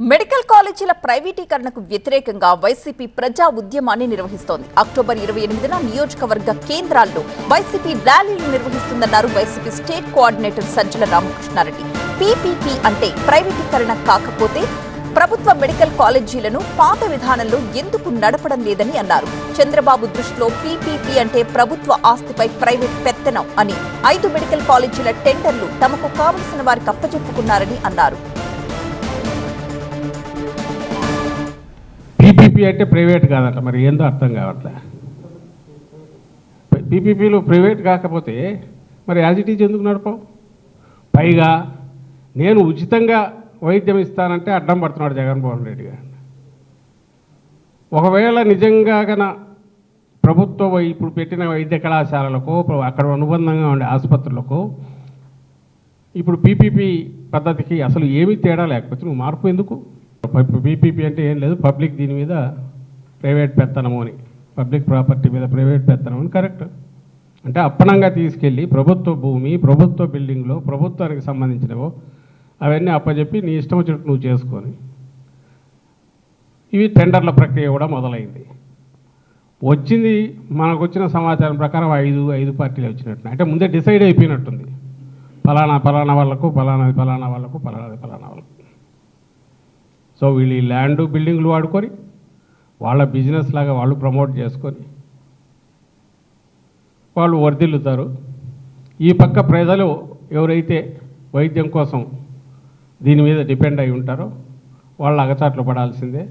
Medical కాలేజీల ప్రైవేటీకరణకు వ్యతిరేకంగా వైసీపీ ప్రజా ఉద్యమాన్ని నిర్వహిస్తోంది. అక్టోబర్ ఇరవై ఎనిమిదిన నియోజకవర్గ కేంద్రాల్లో వైసీపీ ర్యాలీలు నిర్వహిస్తుందన్నారు YCP state coordinator Sajjala Ramakrishna Reddy. PPP అంటే ప్రైవేటీకరణ కాకపోతే ప్రభుత్వ మెడికల్ కాలేజీలను పాత విధానంలో ఎందుకు నడపడం లేదని అన్నారు. చంద్రబాబు దృష్టిలో పీపీపీ అంటే ప్రభుత్వ ఆస్తిపై ప్రైవేట్ పెత్తనం అని ఐదు మెడికల్ కాలేజీల టెండర్లు తమకు కావలసిన వారికి అప్పచెప్పుకున్నారని అన్నారు. పీపీపీ అంటే ప్రైవేట్ కాదట మరి ఏందో అర్థం కావట్లే. పీపీపీలు ప్రైవేట్ కాకపోతే మరి యాజ్ ఇట్ ఈజ్ ఎందుకు నడపవు? పైగా నేను ఉచితంగా వైద్యం ఇస్తానంటే అడ్డం పడుతున్నాడు జగన్మోహన్ రెడ్డి గారు. ఒకవేళ నిజంగా గన ప్రభుత్వ ఇప్పుడు పెట్టిన వైద్య కళాశాలలకు అక్కడ అనుబంధంగా ఉండే ఆసుపత్రులకు ఇప్పుడు పీపీపీ పద్ధతికి అసలు ఏమీ తేడా లేకపోతే నువ్వు మార్పు ఎందుకు? పీపీపీ అంటే ఏం లేదు పబ్లిక్ దీని మీద ప్రైవేట్ పెత్తనము అని. పబ్లిక్ ప్రాపర్టీ మీద ప్రైవేట్ పెత్తనం అని కరెక్ట్ అంటే అప్పనంగా తీసుకెళ్ళి ప్రభుత్వ భూమి ప్రభుత్వ బిల్డింగ్లో ప్రభుత్వానికి సంబంధించినవో అవన్నీ అప్పచెప్పి నీ ఇష్టం వచ్చినట్టు నువ్వు చేసుకొని. ఇవి టెండర్ల ప్రక్రియ కూడా మొదలైంది. వచ్చింది మనకు వచ్చిన సమాచారం ప్రకారం ఐదు ఐదు పార్టీలు వచ్చినట్టు అంటే ముందే డిసైడ్ అయిపోయినట్టుంది. ఫలానా ఫలానా వాళ్ళకు ఫలానాది ఫలానా వాళ్ళకు ఫలానాది ఫలానా వాళ్ళకు. సో వీళ్ళు ఈ ల్యాండ్ బిల్డింగ్లు వాడుకొని వాళ్ళ బిజినెస్ లాగా వాళ్ళు ప్రమోట్ చేసుకొని వాళ్ళు వర్ధిల్లుతారు. ఈ పక్క ప్రజలు ఎవరైతే వైద్యం కోసం దీని మీద డిపెండ్ అయి ఉంటారో వాళ్ళు అగచాట్లు పడాల్సిందే.